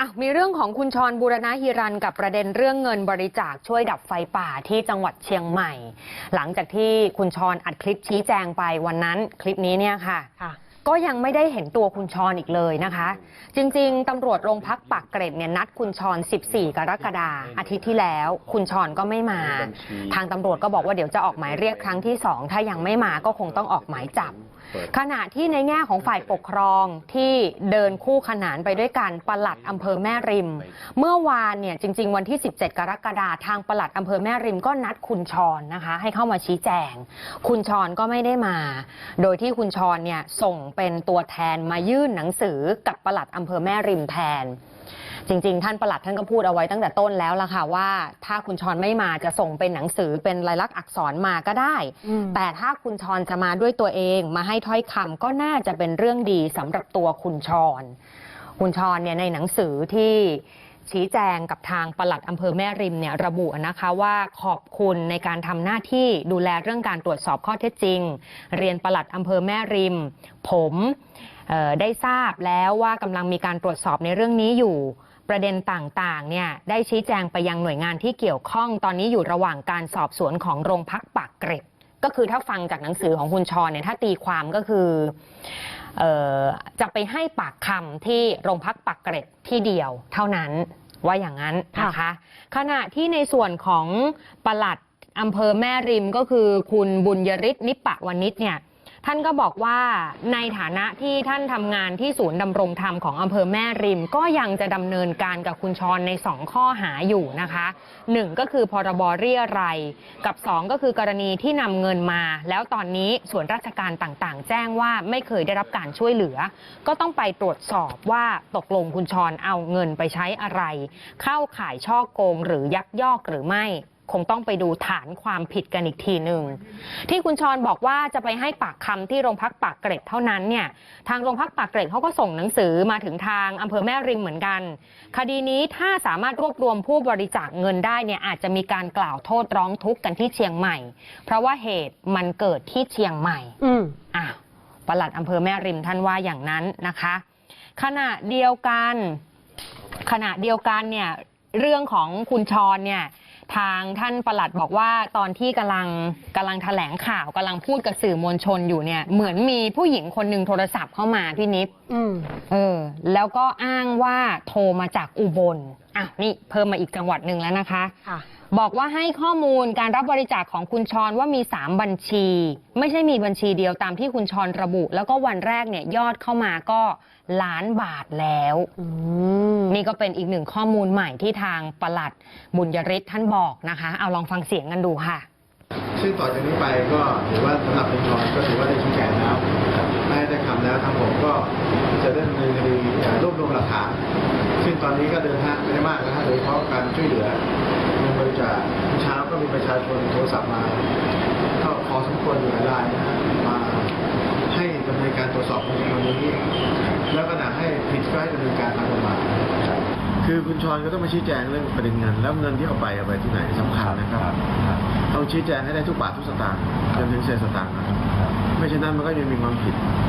อะมีเรื่องของคุณชรบูรณะฮิรันกับประเด็นเรื่องเงินบริจาคช่วยดับไฟป่าที่จังหวัดเชียงใหม่ หลังจากที่คุณชรอัดคลิปชี้แจงไปวันนั้นคลิปนี้เนี่ยค่ะค่ะก็ยังไม่ได้เห็นตัวคุณชรอีกเลยนะคะ จริง ๆตำรวจโรงพักปากเกร็ดเนี่ยนัดคุณชร 14 กรกฎาคมอาทิตย์ที่แล้ว คุณชรก็ไม่มา ทางตำรวจก็บอกว่าเดี๋ยวจะออกหมายเรียกครั้งที่2ถ้ายังไม่มาก็คงต้องออกหมายจับ ขณะที่ในแง่ของฝ่ายปกครองที่เดินคู่ขนานไปด้วยกันปลัดอำเภอแม่ริม เมื่อวานเนี่ยจริง ๆ วันที่ 17 กรกฎาคมทางปลัดอำเภอแม่ริมก็นัดคุณชรนะคะ ให้เข้ามาชี้แจง คุณชรก็ไม่ได้มา โดยที่คุณชรเนี่ยส่งเป็นตัวแทนมายื่นหนังสือกับปลัดอำเภอแม่ริมแทน จริง ๆ ท่านประหลัดท่านก็พูดเอาไว้ตั้งแต่ต้นแล้วล่ะค่ะว่า ถ้าคุณชรไม่มาจะส่งเป็นหนังสือเป็นลายลักษณ์อักษรมาก็ได้อืมแต่ถ้าคุณชรจะมาด้วยตัวเองมาให้ถ้อยคำก็น่าจะเป็นเรื่องดีสำหรับตัวคุณชร คุณชรเนี่ยในหนังสือที่ชี้แจงกับทางปลัดอำเภอแม่ริมเนี่ยระบุนะคะว่าขอบคุณในการทำหน้าที่ดูแลเรื่องการตรวจสอบข้อเท็จจริง เรียนปลัดอำเภอแม่ริม ผมเอ่อได้ทราบแล้วว่ากำลังมีการตรวจสอบในเรื่องนี้อยู่ ประเด็นต่างๆเนี่ยได้ชี้แจงไปยังหน่วยงานที่เกี่ยวข้อง ตอนนี้อยู่ระหว่างการสอบสวนของโรงพักปากเกร็ดก็คือถ้าฟังจากหนังสือของคุณชรเนี่ยถ้าตีความก็คือออจะไปให้ปากคำที่โรงพักปากเกร็ดที่เดียวเท่านั้นว่าอย่างนั้นนะคะขณะที่ในส่วนของปลัดอำเภอแม่ริมก็คือคุณบุญยริศนิปปะวนิชเนี่ย ท่านก็บอกว่าในฐานะที่ท่านทำงานที่ศูนย์ดำรงธรรมของอำเภอแม่ริม ก็ยังจะดำเนินการกับคุณชรใน 2 ข้อหาอยู่นะคะหนึ่งก็คือพรบเรียรัยกับ 2 ก็คือกรณีที่นำเงินมา แล้วตอนนี้ส่วนราชการต่างๆ แจ้งว่าไม่เคยได้รับการช่วยเหลือ ก็ต้องไปตรวจสอบว่าตกลงคุณชรเอาเงินไปใช้อะไร เข้าข่ายช่อโกงหรือยักยอกหรือไม่ คงต้องไปดูฐานความผิดกันอีกทีหนึ่งที่คุณชรบอกว่าจะไปให้ปากคำที่โรงพักปากเกร็ดเท่านั้นเนี่ยทางโรงพักปากเกร็ดเขาก็ส่งหนังสือมาถึงทางอำเภอแม่ริมเหมือนกัน คดีนี้ถ้าสามารถรวบรวมผู้บริจาคเงินได้เนี่ยอาจจะมีการกล่าวโทษร้องทุกข์กันที่เชียงใหม่ เพราะว่าเหตุมันเกิดที่เชียงใหม่ อืมอะปลัดอำเภอแม่ริมท่านว่าอย่างนั้นนะคะ ขณะเดียวกัน ขณะเดียวกันเนี่ย เรื่องของคุณชรเนี่ยทางท่านปลัดบอกว่าตอนที่กำลังกำลังแถลงข่าวกำลังพูดกับสื่อมวลชนอยู่เนี่ย เหมือนมีผู้หญิงคนหนึ่งโทรศัพท์เข้ามาพี่นิดอืมเออ แล้วก็อ้างว่าโทรมาจากอุบลอะนี่เพิ่มมาอีกจังหวัดหนึ่งแล้วนะคะค่ะ บอกว่าให้ข้อมูลการรับบริจาคของคุณชรว่ามี 3 บัญชี ไม่ใช่มีบัญชีเดียวตามที่คุณชรระบุ แล้วก็วันแรกเนี่ยยอดเข้ามาก็ล้านบาทแล้วอืมนี่ก็เป็นอีกหนึ่งข้อมูลใหม่ที่ทางปลัดบุญยริศท่านบอกนะคะ เอาลองฟังเสียงกันดูค่ะ ซึ่งต่อจากนี้ไปก็ถือว่าสำหรับเป็นชอนก็ถือว่าได้ชี้แจงแล้วได้ได้คำแล้วทางผมก็จะได้ดำเนินคดีเอ่อรวบรวมหลักฐานซึ่งตอนนี้ก็เดินทางไม่ได้มากนะฮะโดยเฉพาะการช่วยเหลือเงินบ ริจาคเมื่อเช้าก็มีประชาชนโทรศัพท์มาก็พอสมควรอยู่หลายรายนะฮะมาให้ดำเนินการตรวจสอบในวันนี้ แล้วก็หนักให้ผิดก็ให้ดำเนินการตามกฎหมายคือคุณชอนก็ต้องมาชี้แจงเรื่องประเด็นเงิน แล้วเงินที่เอาไปเอาไปที่ไหนสำคัญนะครับต้องชี้แจงให้ได้ทุกบาททุกสตางค์จนถึงเศษสตางค์นะครับไม่เช่นนั้นมันก็ยังมีความผิด